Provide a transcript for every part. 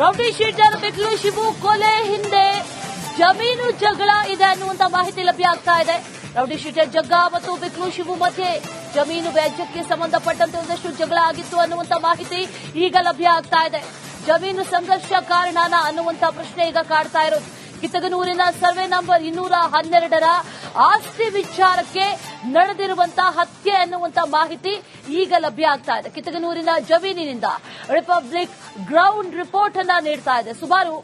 Rowdy sheeter ಬಿಕ್ಲು Shivu ಕೊಲೆ ಹಿಂದೆ ಜಮೀನು ಜಗಳ ಇದೆ ಅನ್ನುವಂತ ಮಾಹಿತಿ ಲಭ್ಯ ಆಗ್ತಾ ಇದೆ. ರೌಡಿ ಶೀಟರ್ ಜಗ್ಗ ಮತ್ತು ಬಿಕ್ಲು ಶಿವು ಮಧ್ಯೆ ಜಮೀನು ವ್ಯಾಜ್ಯಕ್ಕೆ ಸಂಬಂಧಪಟ್ಟಂತೆ ಒಂದಷ್ಟು ಜಗಳ ಆಗಿತ್ತು ಅನ್ನುವಂತ ಮಾಹಿತಿ ಈಗ ಲಭ್ಯ ಆಗ್ತಾ ಇದೆ. ಜಮೀನು ಸಂಘರ್ಷ ಕಾರಣನ ಅನ್ನುವಂತ ಪ್ರಶ್ನೆ ಈಗ ಕಾಡ್ತಾ ಇರೋದು. ಕಿತ್ತಗನೂರಿನ ಸರ್ವೆ ನಂಬರ್ ಇನ್ನೂರ ಹನ್ನೆರಡರ ಆಸ್ತಿ ವಿಚಾರಕ್ಕೆ ನಡೆದಿರುವಂತಹ ಹತ್ಯೆ ಅನ್ನುವಂತ ಮಾಹಿತಿ ಈಗ ಲಭ್ಯ ಆಗ್ತಾ ಇದೆ. ಕಿತ್ತಗನೂರಿನ ಜಮೀನಿನಿಂದ ರಿಪಬ್ಲಿಕ್ ಗ್ರೌಂಡ್ ರಿಪೋರ್ಟ್ ಅನ್ನ ನೀಡ್ತಾ ಇದೆ. ಸುಮಾರು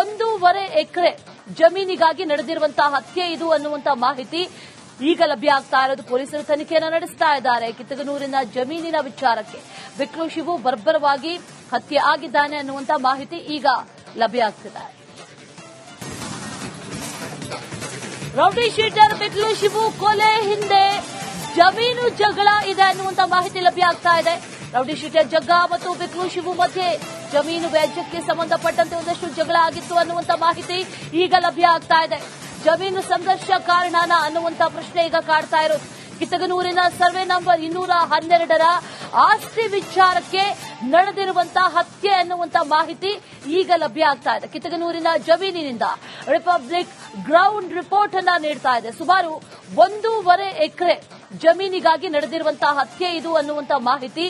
ಒಂದೂವರೆ ಎಕರೆ ಜಮೀನಿಗಾಗಿ ನಡೆದಿರುವಂತಹ ಹತ್ಯೆ ಇದು ಅನ್ನುವಂತ ಮಾಹಿತಿ ಈಗ ಲಭ್ಯ ಆಗ್ತಾ ಇರೋದು ಪೊಲೀಸರು ತನಿಖೆಯನ್ನು ನಡೆಸ್ತಾ ಇದ್ದಾರೆ. ಕಿತ್ತಗನೂರಿನ ಜಮೀನಿನ ವಿಚಾರಕ್ಕೆ ವಿಕ್ರೋಶಿವು ಶಿವು ಬರ್ಬರವಾಗಿ ಹತ್ಯೆ ಆಗಿದ್ದಾನೆ ಅನ್ನುವಂತ ಮಾಹಿತಿ ಈಗ ಲಭ್ಯ ಆಗ್ತಿದೆ. ರೌಡಿ ಶೀಟರ್ ಬಿಕ್ಲು ಶಿವು ಕೊಲೆ ಹಿಂದೆ ಜಮೀನು ಜಗಳ ಇದೆ ಅನ್ನುವಂತ ಮಾಹಿತಿ ಲಭ್ಯ ಆಗ್ತಾ ಇದೆ. ರೌಡಿ ಶೀಟರ್ ಜಗ್ಗ ಮತ್ತು ಬಿಕ್ಲು ಶಿವು ಮಧ್ಯೆ ಜಮೀನು ವ್ಯಾಜ್ಯಕ್ಕೆ ಸಂಬಂಧಪಟ್ಟಂತೆ ಒಂದಷ್ಟು ಜಗಳ ಆಗಿತ್ತು ಅನ್ನುವಂತ ಮಾಹಿತಿ ಈಗ ಲಭ್ಯ ಆಗ್ತಾ ಇದೆ. ಜಮೀನು ಸಂಘರ್ಷ ಕಾರಣನ ಅನ್ನುವಂತ ಪ್ರಶ್ನೆ ಈಗ ಕಾಡ್ತಾ ಇರೋದು. ಕಿತ್ತಗನೂರಿನ ಸರ್ವೆ ನಂಬರ್ ಇನ್ನೂರ ಹನ್ನೆರಡರ ಆಸ್ತಿ ವಿಚಾರಕ್ಕೆ ನಡೆದಿರುವಂತಹ ಹತ್ಯೆ ಅನ್ನುವಂತ ಮಾಹಿತಿ ಈಗ ಲಭ್ಯ ಆಗ್ತಾ ಇದೆ. ಕಿತ್ತಗನೂರಿನ ಜಮೀನಿನಿಂದ ರಿಪಬ್ಲಿಕ್ ಗ್ರೌಂಡ್ ರಿಪೋರ್ಟ್ ಅನ್ನ ನೀಡ್ತಾ ಇದೆ. ಸುಮಾರು ಒಂದೂವರೆ ಎಕರೆ ಜಮೀನಿಗಾಗಿ ನಡೆದಿರುವಂತಹ ಹತ್ಯೆ ಇದು ಅನ್ನುವಂತಹ ಮಾಹಿತಿ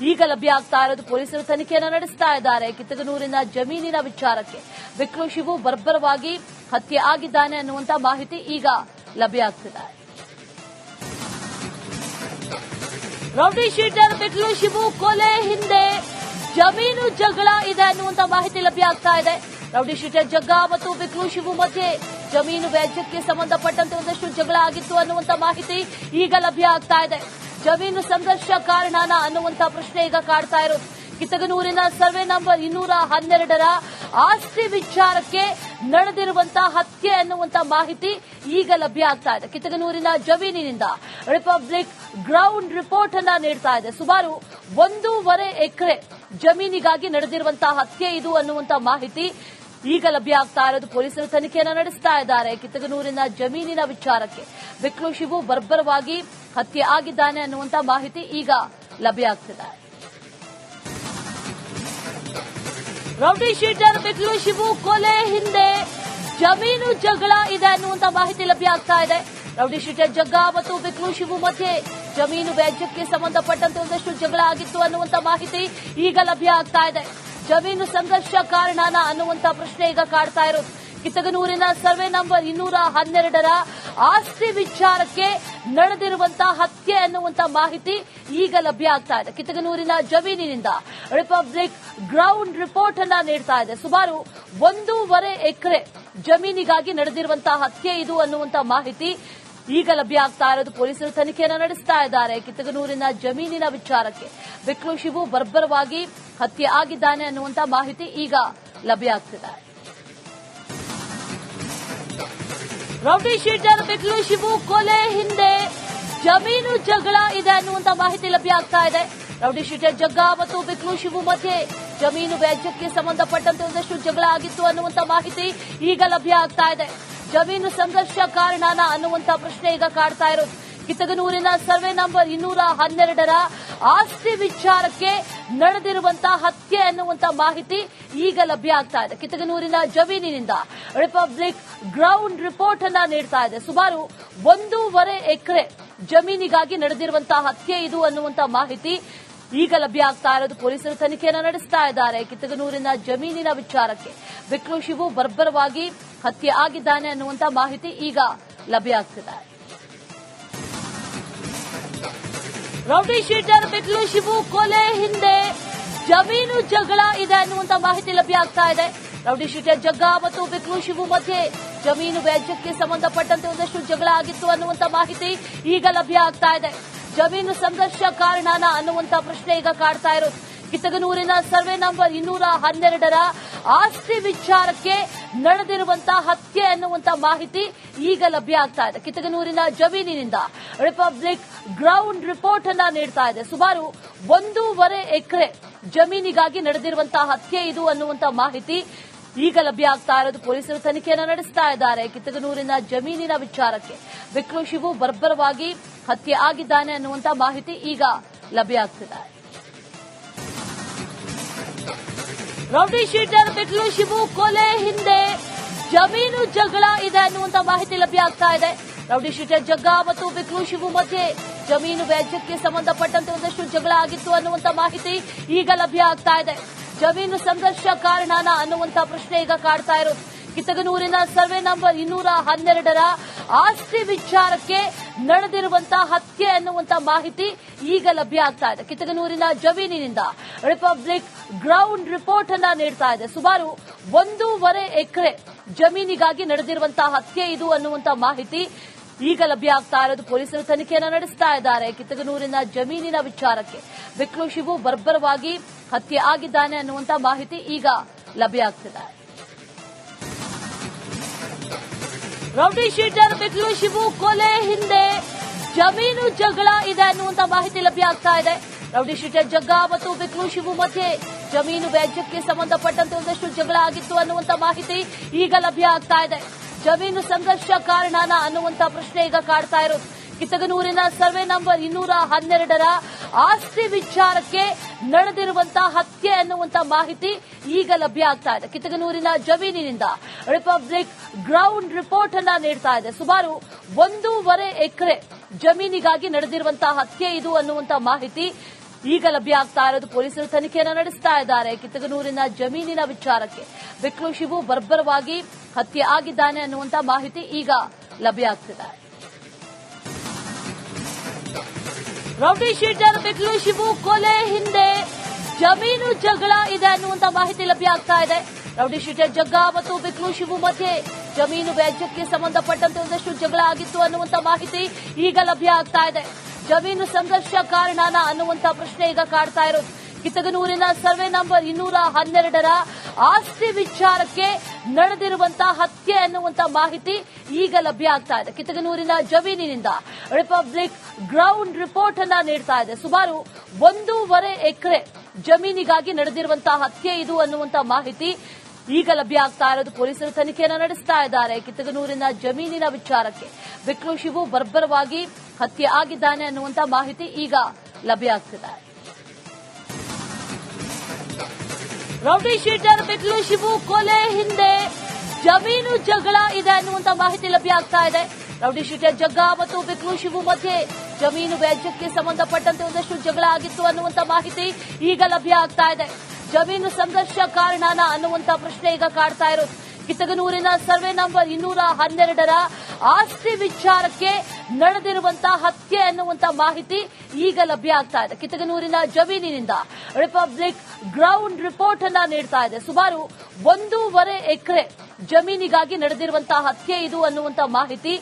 ಈಗ ಲಭ್ಯ ಆಗ್ತಾ ಇರೋದು ಪೊಲೀಸರು ತನಿಖೆಯನ್ನು ನಡೆಸ್ತಾ ಇದ್ದಾರೆ. ಕಿತ್ತಗನೂರಿನ ಜಮೀನಿನ ವಿಚಾರಕ್ಕೆ ವಿಕ್ರೋಶಿವು ಶಿವು ಬರ್ಬರವಾಗಿ ಹತ್ಯೆ ಆಗಿದ್ದಾನೆ ಅನ್ನುವಂತಹ ಮಾಹಿತಿ ಈಗ ಲಭ್ಯ ಆಗ್ತಿದೆ. ರೌಡಿ ಶೀಟರ್ ಮೆಟ್ಲು ಶಿವು ಕೊಲೆ ಹಿಂದೆ. ಜಮೀನು ಜಗಳ ಇದೆ ಅನ್ನುವಂತ ಮಾಹಿತಿ ಲಭ್ಯ ಆಗ್ತಾ ಇದೆ. ರೌಡಿ ಶೀಟರ್ ಜಗ್ಗ ಮತ್ತು ಬಿಕ್ಲು ಶಿವು ಮಧ್ಯೆ. ಜಮೀನು ವ್ಯಾಜ್ಯಕ್ಕೆ ಸಂಬಂಧಪಟ್ಟಂತೆ ಒಂದಷ್ಟು ಜಗಳ ಆಗಿತ್ತು ಅನ್ನುವಂತ ಮಾಹಿತಿ ಈಗ ಲಭ್ಯ ಆಗ್ತಾ ಇದೆ. ಜಮೀನು ಸಂಘರ್ಷ ಕಾರಣನ ಅನ್ನುವಂತ ಪ್ರಶ್ನೆ ಈಗ ಕಾಡ್ತಾ ಇರೋದು. ಕಿತ್ತಗನೂರಿನ ಸರ್ವೆ ನಂಬರ್ ಇನ್ನೂರ ಹನ್ನೆರಡರ ಆಸ್ತಿ ವಿಚಾರಕ್ಕೆ ನಡೆದಿರುವಂತಹ ಹತ್ಯೆ ಅನ್ನುವಂತ ಮಾಹಿತಿ ಈಗ ಲಭ್ಯ ಆಗ್ತಾ ಇದೆ. ಕಿತ್ತಗನೂರಿನ ಜಮೀನಿನಿಂದ ರಿಪಬ್ಲಿಕ್ ಗ್ರೌಂಡ್ ರಿಪೋರ್ಟ್ ಅನ್ನ ನೀಡ್ತಾ ಇದೆ. ಸುಮಾರು ಒಂದೂವರೆ ಎಕರೆ ಜಮೀನಿಗಾಗಿ ನಡೆದಿರುವಂತಹ ಹತ್ಯೆ ಇದು ಅನ್ನುವಂತ ಮಾಹಿತಿ ಈಗ ಲಭ್ಯ ಆಗ್ತಾ ಇರೋದು ಪೊಲೀಸರು ತನಿಖೆಯನ್ನು ನಡೆಸ್ತಾ ಇದ್ದಾರೆ. ಕಿತ್ತಗನೂರಿನ ಜಮೀನಿನ ವಿಚಾರಕ್ಕೆ ಬಿಕ್ಲು ಶಿವು ಬರ್ಬರವಾಗಿ ಹತ್ಯೆ ಆಗಿದ್ದಾನೆ ಅನ್ನುವಂತ ಮಾಹಿತಿ ಈಗ ಲಭ್ಯ ಆಗ್ತಿದೆ. ರೌಡಿ ಶೀಟರ್ ಬಿಕ್ಲು ಶಿವು ಕೊಲೆ ಹಿಂದೆ ಜಮೀನು ಜಗಳ ಇದೆ ಅನ್ನುವಂತ ಮಾಹಿತಿ ಲಭ್ಯ ಆಗ್ತಾ ಇದೆ. ರೌಡಿ ಶೀಟರ್ ಜಗ್ಗ ಮತ್ತು ಬಿಕ್ಲು ಶಿವು ಮಧ್ಯೆ ಜಮೀನು ವ್ಯಾಜ್ಯಕ್ಕೆ ಸಂಬಂಧಪಟ್ಟಂತೆ ಒಂದಷ್ಟು ಜಗಳ ಆಗಿತ್ತು ಅನ್ನುವಂತ ಮಾಹಿತಿ ಈಗ ಲಭ್ಯ ಆಗ್ತಾ ಇದೆ. ಜಮೀನು ಸಂಘರ್ಷ ಕಾರಣನ ಅನ್ನುವಂತ ಪ್ರಶ್ನೆ ಈಗ ಕಾಡ್ತಾ ಇರೋದು. ಕಿತ್ತಗನೂರಿನ ಸರ್ವೆ ನಂಬರ್ ಇನ್ನೂರ ಹನ್ನೆರಡರ ಆಸ್ತಿ ವಿಚಾರಕ್ಕೆ ನಡೆದಿರುವಂತಹ ಹತ್ಯೆ ಅನ್ನುವಂತ ಮಾಹಿತಿ ಈಗ ಲಭ್ಯ ಆಗ್ತಾ ಇದೆ. ಕಿತ್ತಗನೂರಿನ ಜಮೀನಿನಿಂದ ರಿಪಬ್ಲಿಕ್ ಗ್ರೌಂಡ್ ರಿಪೋರ್ಟ್ ಅನ್ನ ನೀಡ್ತಾ ಇದೆ. ಸುಮಾರು ಒಂದೂವರೆ ಎಕರೆ ಜಮೀನಿಗಾಗಿ ನಡೆದಿರುವಂತಹ ಹತ್ಯೆ ಇದು ಅನ್ನುವಂತಹ ಮಾಹಿತಿ ಈಗ ಲಭ್ಯ ಆಗ್ತಾ ಇರೋದು ಪೊಲೀಸರು ತನಿಖೆಯನ್ನು ನಡೆಸ್ತಾ ಇದ್ದಾರೆ. ಕಿತ್ತಗನೂರಿನ ಜಮೀನಿನ ವಿಚಾರಕ್ಕೆ ಬಿಕ್ಲು ಶಿವು ಬರ್ಬರವಾಗಿ ಹತ್ಯೆ ಆಗಿದ್ದಾನೆ ಅನ್ನುವಂತಹ ಮಾಹಿತಿ ಈಗ ಲಭ್ಯ ಆಗ್ತಿದೆ. ರೌಡಿ ಶೀಟರ್ ಬಿಗ್ಲು ಶಿವು ಕೊಲೆ ಹಿಂದೆ ಜಮೀನು ಜಗಳ ಇದೆ ಅನ್ನುವಂತ ಮಾಹಿತಿ ಲಭ್ಯ ಆಗ್ತಾ ಇದೆ. ರೌಡಿ ಶೀಟರ್ ಜಗ್ಗ ಮತ್ತು ಬಿಗ್ಲು ಶಿವು ಮಧ್ಯೆ ಜಮೀನು ವ್ಯಾಜ್ಯಕ್ಕೆ ಸಂಬಂಧಪಟ್ಟಂತೆ ಒಂದಷ್ಟು ಜಗಳ ಆಗಿತ್ತು ಅನ್ನುವಂತ ಮಾಹಿತಿ ಈಗ ಲಭ್ಯ ಆಗ್ತಾ ಇದೆ. ಜಮೀನು ಸಂಘರ್ಷ ಕಾರಣನ ಅನ್ನುವಂತ ಪ್ರಶ್ನೆ ಈಗ ಕಾಡ್ತಾ ಇರೋದು. ಕಿತ್ತಗನೂರಿನ ಸರ್ವೆ ನಂಬರ್ ಇನ್ನೂರ ಹನ್ನೆರಡರ ಆಸ್ತಿ ವಿಚಾರಕ್ಕೆ ನಡೆದಿರುವಂತಹ ಹತ್ಯೆ ಅನ್ನುವಂತ ಮಾಹಿತಿ ಈಗ ಲಭ್ಯ ಆಗ್ತಾ ಇದೆ. ಕಿತ್ತಗನೂರಿನ ಜಮೀನಿನಿಂದ ರಿಪಬ್ಲಿಕ್ ಗ್ರೌಂಡ್ ರಿಪೋರ್ಟ್ ಅನ್ನ ನೀಡ್ತಾ ಇದೆ. ಸುಮಾರು ಒಂದೂವರೆ ಎಕರೆ ಜಮೀನಿಗಾಗಿ ನಡೆದಿರುವಂತಹ ಹತ್ಯೆ ಇದು ಅನ್ನುವಂತಹ ಮಾಹಿತಿ ಈಗ ಲಭ್ಯ ಆಗ್ತಾ ಇರೋದು ಪೊಲೀಸರು ತನಿಖೆಯನ್ನು ನಡೆಸ್ತಾ ಇದ್ದಾರೆ. ಕಿತ್ತಗನೂರಿನ ಜಮೀನಿನ ವಿಚಾರಕ್ಕೆ ವಿಕ್ರೋಶಿವು ಶಿವು ಬರ್ಬರವಾಗಿ ಹತ್ಯೆ ಆಗಿದ್ದಾನೆ ಅನ್ನುವಂತಹ ಮಾಹಿತಿ ಈಗ ಲಭ್ಯ ಆಗ್ತಿದೆ. ರೌಡಿ ಶೀಟರ್ ಬಿಕ್ಲು ಶಿವು ಕೊಲೆ ಹಿಂದೆ. ಜಮೀನು ಜಗಳ ಇದೆ ಅನ್ನುವಂತ ಮಾಹಿತಿ ಲಭ್ಯ ಆಗ್ತಾ ಇದೆ. ರೌಡಿ ಶೀಟರ್ ಜಗ್ಗ ಮತ್ತು ಬಿಕ್ಲು ಶಿವು ಮಧ್ಯೆ ಜಮೀನು ವ್ಯಾಜ್ಯಕ್ಕೆ ಸಂಬಂಧಪಟ್ಟಂತೆ ಒಂದಷ್ಟು ಜಗಳ ಆಗಿತ್ತು ಅನ್ನುವಂತ ಮಾಹಿತಿ ಈಗ ಲಭ್ಯ ಆಗ್ತಾ ಇದೆ. ಜಮೀನು ಸಂಘರ್ಷ ಕಾರಣನ ಅನ್ನುವಂತ ಪ್ರಶ್ನೆ ಈಗ ಕಾಡ್ತಾ ಇರೋದು. ಕಿತ್ತಗನೂರಿನ ಸರ್ವೆ ನಂಬರ್ ಇನ್ನೂರ ಹನ್ನೆರಡರ ಆಸ್ತಿ ವಿಚಾರಕ್ಕೆ ನಡೆದಿರುವಂತಹ ಹತ್ಯೆ ಅನ್ನುವಂತ ಮಾಹಿತಿ ಈಗ ಲಭ್ಯ ಆಗ್ತಾ ಇದೆ. ಕಿತ್ತಗನೂರಿನ ಜಮೀನಿನಿಂದ ರಿಪಬ್ಲಿಕ್ ಗ್ರೌಂಡ್ ರಿಪೋರ್ಟ್ ಅನ್ನ ನೀಡ್ತಾ ಇದೆ. ಸುಮಾರು ಒಂದೂವರೆ ಎಕರೆ ಜಮೀನಿಗಾಗಿ ನಡೆದಿರುವಂತಹ ಹತ್ಯೆ ಇದು ಅನ್ನುವಂತಹ ಮಾಹಿತಿ ಈಗ ಲಭ್ಯ ಆಗ್ತಾ ಇರೋದು ಪೊಲೀಸರು ತನಿಖೆಯನ್ನು ನಡೆಸ್ತಾ ಇದ್ದಾರೆ. ಕಿತ್ತಗನೂರಿನ ಜಮೀನಿನ ವಿಚಾರಕ್ಕೆ ವಿಕ್ರೋಶಿವು ಶಿವು ಬರ್ಬರವಾಗಿ ಹತ್ಯೆ ಆಗಿದ್ದಾನೆ ಅನ್ನುವಂತಹ ಮಾಹಿತಿ ಈಗ ಲಭ್ಯ ಆಗ್ತಿದೆ. ರೌಡಿ ಶೀಟರ್ ಬಿಕ್ಲು ಶಿವು ಕೊಲೆ ಹಿಂದೆ ಜಮೀನು ಜಗಳ ಇದೆ ಅನ್ನುವಂತ ಮಾಹಿತಿ ಲಭ್ಯ ಆಗ್ತಾ ಇದೆ. ರೌಡಿ ಶೀಟರ್ ಜಗ್ಗ ಮತ್ತು ಬಿಕ್ಲು ಶಿವು ಮಧ್ಯೆ ಜಮೀನು ವ್ಯಾಜ್ಯಕ್ಕೆ ಸಂಬಂಧಪಟ್ಟಂತೆ ಒಂದಷ್ಟು ಜಗಳ ಆಗಿತ್ತು ಅನ್ನುವಂತ ಮಾಹಿತಿ ಈಗ ಲಭ್ಯ ಆಗ್ತಾ ಇದೆ. ಜಮೀನು ಸಂಘರ್ಷ ಕಾರಣನ ಅನ್ನುವಂತ ಪ್ರಶ್ನೆ ಈಗ ಕಾಡ್ತಾ ಇರೋದು. ಕಿತ್ತಗನೂರಿನ ಸರ್ವೆ ನಂಬರ್ ಇನ್ನೂರ ಹನ್ನೆರಡರ ಆಸ್ತಿ ವಿಚಾರಕ್ಕೆ ನಡೆದಿರುವಂತಹ ಹತ್ಯೆ ಅನ್ನುವಂತ ಮಾಹಿತಿ ಈಗ ಲಭ್ಯ ಆಗ್ತಾ ಇದೆ. ಕಿತ್ತಗನೂರಿನ ಜಮೀನಿನಿಂದ ರಿಪಬ್ಲಿಕ್ ಗ್ರೌಂಡ್ ರಿಪೋರ್ಟ್ ಅನ್ನ ನೀಡ್ತಾ ಇದೆ. ಸುಮಾರು ಒಂದೂವರೆ ಎಕರೆ ಜಮೀನಿಗಾಗಿ ನಡೆದಿರುವಂತಹ ಹತ್ಯೆ ಇದು ಅನ್ನುವಂತಹ ಮಾಹಿತಿ ಈಗ ಲಭ್ಯ ಆಗ್ತಾ ಇರೋದು ಪೊಲೀಸರು ತನಿಖೆಯನ್ನು ನಡೆಸ್ತಾ ಇದ್ದಾರೆ. ಕಿತ್ತಗನೂರಿನ ಜಮೀನಿನ ವಿಚಾರಕ್ಕೆ ವಿಕ್ರೋಶಿವು ಶಿವು ಬರ್ಬರವಾಗಿ ಹತ್ಯೆ ಆಗಿದ್ದಾನೆ ಅನ್ನುವಂತಹ ಮಾಹಿತಿ ಈಗ ಲಭ್ಯ ಆಗ್ತಿದೆ. ರೌಡಿ ಶೀಟರ್ ಬಿಕ್ಲು ಶಿವು ಕೊಲೆ ಹಿಂದೆ ಜಮೀನು ಜಗಳ ಇದೆ ಅನ್ನುವಂತ ಮಾಹಿತಿ ಲಭ್ಯ ಆಗ್ತಾ ಇದೆ. ರೌಡಿ ಶೀಟರ್ ಜಗ್ಗ ಮತ್ತು ಬಿಕ್ಲು ಶಿವು ಮಧ್ಯೆ ಜಮೀನು ವ್ಯಾಜ್ಯಕ್ಕೆ ಸಂಬಂಧಪಟ್ಟಂತೆ ಒಂದಷ್ಟು ಜಗಳ ಆಗಿತ್ತು ಅನ್ನುವಂತ ಮಾಹಿತಿ ಈಗ ಲಭ್ಯ ಆಗ್ತಾ ಇದೆ. ಜಮೀನು ಸಂಘರ್ಷ ಕಾರಣನ ಅನ್ನುವಂತ ಪ್ರಶ್ನೆ ಈಗ ಕಾಡ್ತಾ ಇರೋದು. ಕಿತ್ತಗನೂರಿನ ಸರ್ವೆ ನಂಬರ್ ಇನ್ನೂರ ಹನ್ನೆರಡರ ಆಸ್ತಿ ವಿಚಾರಕ್ಕೆ ನಡೆದಿರುವಂತಹ ಹತ್ಯೆ ಅನ್ನುವಂತ ಮಾಹಿತಿ ಈಗ ಲಭ್ಯ ಆಗ್ತಾ ಇದೆ. ಕಿತ್ತಗನೂರಿನ ಜಮೀನಿನಿಂದ ರಿಪಬ್ಲಿಕ್ ಗ್ರೌಂಡ್ ರಿಪೋರ್ಟ್ ಅನ್ನ ನೀಡ್ತಾ ಇದೆ. ಸುಮಾರು ಒಂದೂವರೆ ಎಕರೆ ಜಮೀನಿಗಾಗಿ ನಡೆದಿರುವಂತಹ ಹತ್ಯೆ ಇದು ಅನ್ನುವಂತ ಮಾಹಿತಿ ಈಗ ಲಭ್ಯ ಆಗ್ತಾ ಇರೋದು ಪೊಲೀಸರು ತನಿಖೆಯನ್ನು ನಡೆಸ್ತಾ ಇದ್ದಾರೆ. ಕಿತ್ತಗನೂರಿನ ಜಮೀನಿನ ವಿಚಾರಕ್ಕೆ ಬಿಕ್ಲು ಶಿವು ಬರ್ಬರವಾಗಿ ಹತ್ಯೆ ಆಗಿದ್ದಾನೆ ಅನ್ನುವಂತ ಮಾಹಿತಿ ಈಗ ಲಭ್ಯ ಆಗ್ತಿದೆ. ರೌಡಿ ಶೀಟರ್ ಬಿತ್ಲು ಶಿವು ಕೊಲೆ ಹಿಂದೆ ಜಮೀನು ಜಗಳ ಇದೆ ಅನ್ನುವಂತ ಮಾಹಿತಿ ಲಭ್ಯ ಆಗ್ತಾ ಇದೆ. ರೌಡಿ ಶೀಟರ್ ಜಗ್ಗ ಮತ್ತು ಬಿಗ್ಲು ಶಿವು ಮಧ್ಯೆ ಜಮೀನು ವ್ಯಾಜ್ಯಕ್ಕೆ ಸಂಬಂಧಪಟ್ಟಂತೆ ಒಂದಷ್ಟು ಜಗಳ ಆಗಿತ್ತು ಅನ್ನುವಂತ ಮಾಹಿತಿ ಈಗ ಲಭ್ಯ ಆಗ್ತಾ ಇದೆ. ಜಮೀನು ಸಂಘರ್ಷ ಕಾರಣನ ಅನ್ನುವಂತ ಪ್ರಶ್ನೆ ಈಗ ಕಾಡ್ತಾ ಇರೋದು. ಕಿತ್ತಗನೂರಿನ ಸರ್ವೆ ನಂಬರ್ ಇನ್ನೂರ ಹನ್ನೆರಡರ ಆಸ್ತಿ ವಿಚಾರಕ್ಕೆ ನಡೆದಿರುವಂತಹ ಹತ್ಯೆ ಅನ್ನುವಂತ ಮಾಹಿತಿ ಈಗ ಲಭ್ಯ ಆಗ್ತಾ ಇದೆ. ಕಿತ್ತಗನೂರಿನ ಜಮೀನಿನಿಂದ ರಿಪಬ್ಲಿಕ್ ಗ್ರೌಂಡ್ ರಿಪೋರ್ಟ್ ಅನ್ನ ನೀಡ್ತಾ ಇದೆ. ಸುಮಾರು ಒಂದೂವರೆ ಎಕರೆ ಜಮೀನಿಗಾಗಿ ನಡೆದಿರುವಂತಹ ಹತ್ಯೆ ಇದು ಅನ್ನುವಂತಹ ಮಾಹಿತಿ ಈಗ ಲಭ್ಯ ಆಗ್ತಾ ಇರೋದು ಪೊಲೀಸರು ತನಿಖೆಯನ್ನು ನಡೆಸ್ತಾ ಇದ್ದಾರೆ. ಕಿತ್ತಗನೂರಿನ ಜಮೀನಿನ ವಿಚಾರಕ್ಕೆ ವಿಕ್ರೋಶಿವು ಶಿವು ಬರ್ಬರವಾಗಿ ಹತ್ಯೆ ಆಗಿದ್ದಾನೆ ಅನ್ನುವಂತಹ ಮಾಹಿತಿ ಈಗ ಲಭ್ಯ ಆಗ್ತಿದೆ. ರೌಡಿ ಶೀಟರ್ ಬಿಗ್ಲು ಶಿವು ಕೊಲೆ ಹಿಂದೆ ಜಮೀನು ಜಗಳ ಇದೆ ಅನ್ನುವಂತ ಮಾಹಿತಿ ಲಭ್ಯ ಆಗ್ತಾ ಇದೆ. ರೌಡಿ ಶೀಟರ್ ಜಗ್ಗ ಮತ್ತು ಬಿಗ್ಲು ಶಿವು ಮಧ್ಯೆ ಜಮೀನು ವ್ಯಾಜ್ಯಕ್ಕೆ ಸಂಬಂಧಪಟ್ಟಂತೆ ಒಂದಷ್ಟು ಜಗಳ ಆಗಿತ್ತು ಅನ್ನುವಂತ ಮಾಹಿತಿ ಈಗ ಲಭ್ಯ ಆಗ್ತಾ ಇದೆ. ಜಮೀನು ಸಂಘರ್ಷ ಕಾರಣನ ಅನ್ನುವಂತ ಪ್ರಶ್ನೆ ಈಗ ಕಾಡ್ತಾ ಇರೋದು. ಕಿತ್ತಗನೂರಿನ ಸರ್ವೆ ನಂಬರ್ ಇನ್ನೂರ ಹನ್ನೆರಡರ ಆಸ್ತಿ ವಿಚಾರಕ್ಕೆ ನಡೆದಿರುವಂತಹ ಹತ್ಯೆ ಅನ್ನುವಂತ ಮಾಹಿತಿ ಈಗ ಲಭ್ಯ ಆಗ್ತಾ ಇದೆ. ಕಿತ್ತಗನೂರಿನ ಜಮೀನಿನಿಂದ ರಿಪಬ್ಲಿಕ್ ಗ್ರೌಂಡ್ ರಿಪೋರ್ಟ್ ಅನ್ನ ನೀಡ್ತಾ ಇದೆ. ಸುಮಾರು ಒಂದೂವರೆ ಎಕರೆ ಜಮೀನಿಗಾಗಿ ನಡೆದಿರುವಂತಹ ಹತ್ಯೆ ಇದು ಅನ್ನುವಂತಹ ಮಾಹಿತಿ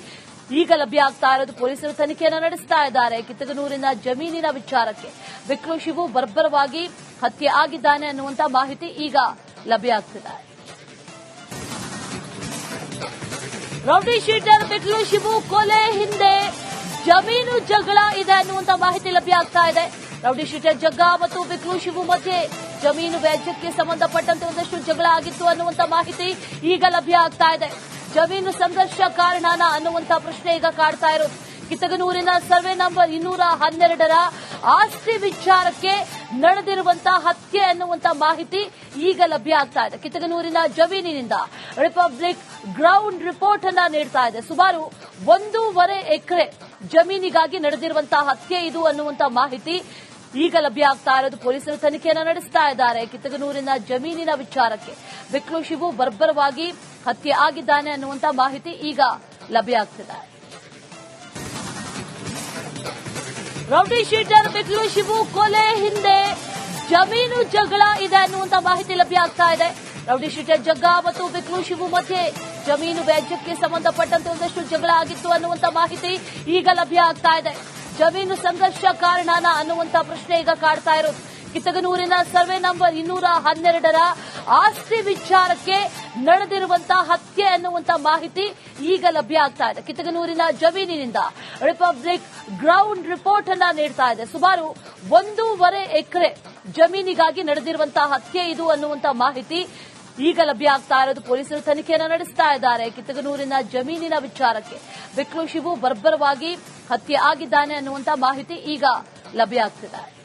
ಈಗ ಲಭ್ಯ ಆಗ್ತಾ ಇರೋದು ಪೊಲೀಸರು ತನಿಖೆಯನ್ನು ನಡೆಸ್ತಾ ಇದ್ದಾರೆ. ಕಿತ್ತಗನೂರಿನ ಜಮೀನಿನ ವಿಚಾರಕ್ಕೆ ವಿಕ್ರೋಶಿವು ಶಿವು ಬರ್ಬರವಾಗಿ ಹತ್ಯೆ ಆಗಿದ್ದಾನೆ ಅನ್ನುವಂತಹ ಮಾಹಿತಿ ಈಗ ಲಭ್ಯ ಆಗ್ತಿದೆ. ರೌಡಿ ಶೀಟರ್ ಬಿಕ್ಲು ಶಿವು ಕೊಲೆ ಹಿಂದೆ ಜಮೀನು ಜಗಳ ಇದೆ ಅನ್ನುವಂತ ಮಾಹಿತಿ ಲಭ್ಯ ಆಗ್ತಾ ಇದೆ. ರೌಡಿ ಶೀಟರ್ ಜಗ್ಗ ಮತ್ತು ಬಿಕ್ಲು ಶಿವು ಮಧ್ಯೆ ಜಮೀನು ವ್ಯಾಜ್ಯಕ್ಕೆ ಸಂಬಂಧಪಟ್ಟಂತೆ ಒಂದಷ್ಟು ಜಗಳ ಆಗಿತ್ತು ಅನ್ನುವಂತ ಮಾಹಿತಿ ಈಗ ಲಭ್ಯ ಆಗ್ತಾ ಇದೆ. ಜಮೀನು ಸಂಘರ್ಷ ಕಾರಣನ ಅನ್ನುವಂತ ಪ್ರಶ್ನೆ ಈಗ ಕಾಡ್ತಾ ಇರೋದು. ಕಿತ್ತಗನೂರಿನ ಸರ್ವೆ ನಂಬರ್ ಇನ್ನೂರ ಹನ್ನೆರಡರ ಆಸ್ತಿ ವಿಚಾರಕ್ಕೆ ನಡೆದಿರುವಂತಹ ಹತ್ಯೆ ಅನ್ನುವಂತ ಮಾಹಿತಿ ಈಗ ಲಭ್ಯ ಆಗ್ತಾ ಇದೆ. ಕಿತ್ತಗನೂರಿನ ಜಮೀನಿನಿಂದ ರಿಪಬ್ಲಿಕ್ ಗ್ರೌಂಡ್ ರಿಪೋರ್ಟ್ ಅನ್ನ ನೀಡ್ತಾ ಇದೆ. ಸುಮಾರು ಒಂದೂವರೆ ಎಕರೆ ಜಮೀನಿಗಾಗಿ ನಡೆದಿರುವಂತಹ ಹತ್ಯೆ ಇದು ಅನ್ನುವಂತ ಮಾಹಿತಿ ಈಗ ಲಭ್ಯ ಆಗ್ತಾ ಇರೋದು ಪೊಲೀಸರು ತನಿಖೆಯನ್ನು ನಡೆಸ್ತಾ ಇದ್ದಾರೆ. ಕಿತ್ತಗನೂರಿನ ಜಮೀನಿನ ವಿಚಾರಕ್ಕೆ ವಿಕ್ರೋಶಿವು ಶಿವು ಬರ್ಬರವಾಗಿ ಹತ್ಯೆ ಆಗಿದ್ದಾನೆ ಅನ್ನುವಂತಹ ಮಾಹಿತಿ ಈಗ ಲಭ್ಯ ಆಗ್ತಿದೆ. ರೌಡಿ ಶೀಟರ್ ಬಿಕ್ಲು ಶಿವು ಕೊಲೆ ಹಿಂದೆ. ಜಮೀನು ಜಗಳ ಇದೆ ಅನ್ನುವಂತ ಮಾಹಿತಿ ಲಭ್ಯ ಆಗ್ತಾ ಇದೆ. ರೌಡಿ ಶೀಟರ್ ಜಗ್ಗ ಮತ್ತು ಬಿಕ್ಲು ಶಿವು ಮಧ್ಯೆ ಜಮೀನು ವ್ಯಾಜ್ಯಕ್ಕೆ ಸಂಬಂಧಪಟ್ಟಂತೆ ಒಂದಷ್ಟು ಜಗಳ ಆಗಿತ್ತು ಅನ್ನುವಂತ ಮಾಹಿತಿ ಈಗ ಲಭ್ಯ ಆಗ್ತಾ ಇದೆ. ಜಮೀನು ಸಂಘರ್ಷ ಕಾರಣನ ಅನ್ನುವಂತ ಪ್ರಶ್ನೆ ಈಗ ಕಾಡ್ತಾ ಇರೋದು. ಕಿತ್ತಗನೂರಿನ ಸರ್ವೆ ನಂಬರ್ ಇನ್ನೂರ ಹನ್ನೆರಡರ ಆಸ್ತಿ ವಿಚಾರಕ್ಕೆ ನಡೆದಿರುವಂತಹ ಹತ್ಯೆ ಅನ್ನುವಂತ ಮಾಹಿತಿ ಈಗ ಲಭ್ಯ ಆಗ್ತಾ ಇದೆ. ಕಿತ್ತಗನೂರಿನ ಜಮೀನಿನಿಂದ ರಿಪಬ್ಲಿಕ್ ಗ್ರೌಂಡ್ ರಿಪೋರ್ಟ್ ಅನ್ನ ನೀಡ್ತಾ ಇದೆ. ಸುಮಾರು ಒಂದೂವರೆ ಎಕರೆ ಜಮೀನಿಗಾಗಿ ನಡೆದಿರುವಂತಹ ಹತ್ಯೆ ಇದು ಅನ್ನುವಂತಹ ಮಾಹಿತಿ ಈಗ ಲಭ್ಯ ಆಗ್ತಾ ಇರೋದು ಪೊಲೀಸರು ತನಿಖೆಯನ್ನು ನಡೆಸ್ತಾ ಇದ್ದಾರೆ. ಕಿತ್ತಗನೂರಿನ ಜಮೀನಿನ ವಿಚಾರಕ್ಕೆ ವಿಕ್ರೋಶಿವು ಶಿವು ಬರ್ಬರವಾಗಿ ಹತ್ಯೆ ಆಗಿದ್ದಾನೆ ಅನ್ನುವಂತಹ ಮಾಹಿತಿ ಈಗ ಲಭ್ಯ ಆಗ್ತಿದೆ.